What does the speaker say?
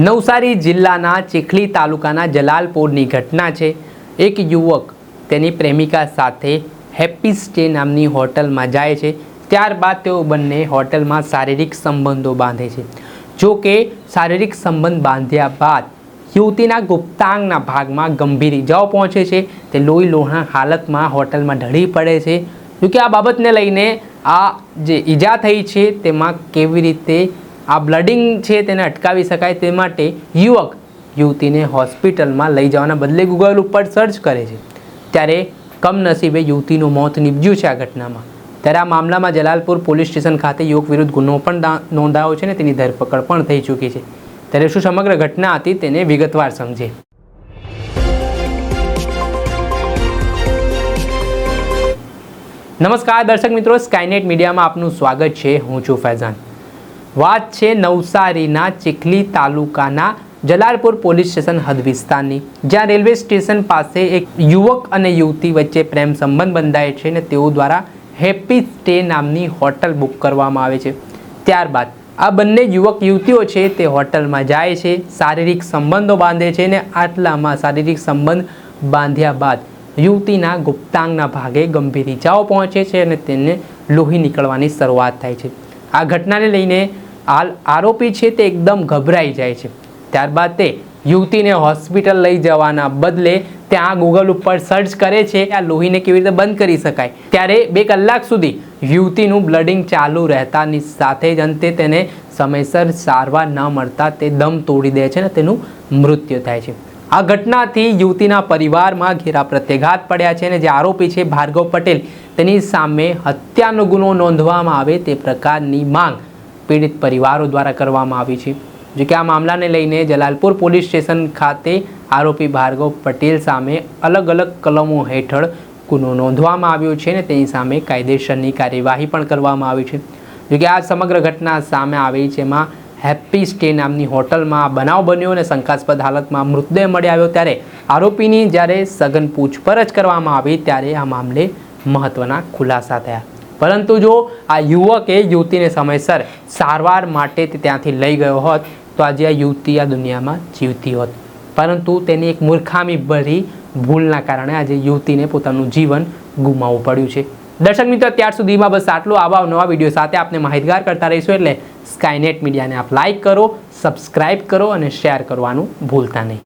નવસારી જિલ્લાના ચીખલી તાલુકાના જલાલપુરની ઘટના છે. એક યુવક તેની પ્રેમિકા સાથે હેપી સ્ટે નામની હોટલમાં જાય છે. ત્યારબાદ તેઓ બંને હોટલમાં શારીરિક સંબંધો બાંધે છે. જો કે શારીરિક સંબંધ બાંધ્યા બાદ યુવતીના ગુપ્તાંગના ભાગમાં ગંભીર ઇજાઓ પહોંચે છે. તે લોહી લોહણા હાલતમાં હોટલમાં ઢળી પડે છે. જોકે આ બાબતને લઈને આ જે ઈજા થઈ છે તેમાં કેવી રીતે આ બ્લડિંગ છે તેને અટકાવી શકાય તે માટે યુવક યુવતીને હોસ્પિટલમાં લઈ જવાના બદલે ગૂગલ ઉપર સર્ચ કરે છે. ત્યારે કમનસીબે યુવતીનું મોત નીપજ્યું છે આ ઘટનામાં. ત્યારે આ મામલામાં જલાલપુર પોલીસ સ્ટેશન ખાતે યુવક વિરુદ્ધ ગુનો પણ નોંધાયો છે ને તેની ધરપકડ પણ થઈ ચૂકી છે. ત્યારે શું સમગ્ર ઘટના હતી તેને વિગતવાર સમજે. નમસ્કાર દર્શક મિત્રો સ્કાયનેટ મીડિયામાં આપનું સ્વાગત છે. હું છું ફૈઝાન. વાત છે નવસારીના ચીખલી તાલુકાના જલાલપુર પોલીસ સ્ટેશન હદ વિસ્તારની, જ્યાં રેલવે સ્ટેશન પાસે એક યુવક અને યુવતી વચ્ચે પ્રેમ સંબંધ બંધાય છે અને તેઓ દ્વારા હેપી સ્ટે નામની હોટલ બુક કરવામાં આવે છે. ત્યારબાદ, આ બંને યુવક યુવતીઓ છે તે હોટલમાં જાય છે, શારીરિક સંબંધો બાંધે છે અને આટલામાં શારીરિક સંબંધ બાંધ્યા બાદ યુવતીના ગુપ્તાંગના ભાગે ગંભીર ઇજાઓ પહોંચે છે અને તેને લોહી નીકળવાની શરૂઆત થાય છે. આ ઘટનાને લઈને હાલ આરોપી છે તે એકદમ ગભરાઈ જાય છે. ત્યારબાદ તે યુવતીને હોસ્પિટલ લઈ જવાના બદલે ત્યાં ગૂગલ ઉપર સર્ચ કરે છે આ લોહીને કેવી રીતે બંધ કરી શકાય. ત્યારે બે કલાક સુધી યુવતીનું બ્લડિંગ ચાલુ રહેતાની સાથે જ અંતે તેને સમયસર સારવાર ન મળતા તે દમ તોડી દે છે અને તેનું મૃત્યુ થાય છે. આ ઘટનાથી યુવતીના પરિવારમાં ઘેરા પ્રત્યાઘાત પડ્યા છે અને જે આરોપી છે ભાર્ગવ પટેલ, તેની સામે હત્યાનો ગુનો નોંધવામાં આવે તે પ્રકારની માંગ પીડિત પરિવારો દ્વારા કરવામાં આવી છે. જો કે આ મામલાને લઈને જલાલપુર પોલીસ સ્ટેશન ખાતે આરોપી ભાર્ગવ પટેલ સામે અલગ અલગ કલમો હેઠળ ગુનો નોંધવામાં આવ્યો છે અને તેની સામે કાયદેસરની કાર્યવાહી પણ કરવામાં આવી છે. જો કે આ સમગ્ર ઘટના સામે આવી, જેમાં હેપી સ્ટે નામની હોટલમાં બનાવ બન્યો અને શંકાસ્પદ હાલતમાં મૃતદેહ મળી આવ્યો ત્યારે આરોપીની જ્યારે સઘન પૂછપરછ કરવામાં આવી ત્યારે આ મામલે મહત્વના ખુલાસા થયા. પરંતુ જો આ યુવકે યુવતીને સમયસર સારવાર માટે ત્યાંથી લઈ ગયો હોત, તો આજે આ યુવતી આ દુનિયામાં જીવતી હોત. પરંતુ તેની એક મૂર્ખામી ભરી ભૂલના કારણે આજે યુવતીને પોતાનું જીવન ગુમાવવું પડ્યું છે. દર્શક મિત્રો અત્યાર સુધીમાં બસ આટલું. આવા નવા વીડિયો સાથે આપને માહિતગાર કરતા રહીશું એટલે સ્કાયનેટ મીડિયાને આપ લાઇક કરો સબસ્ક્રાઇબ કરો અને શેર કરવાનું ભૂલતા નહીં.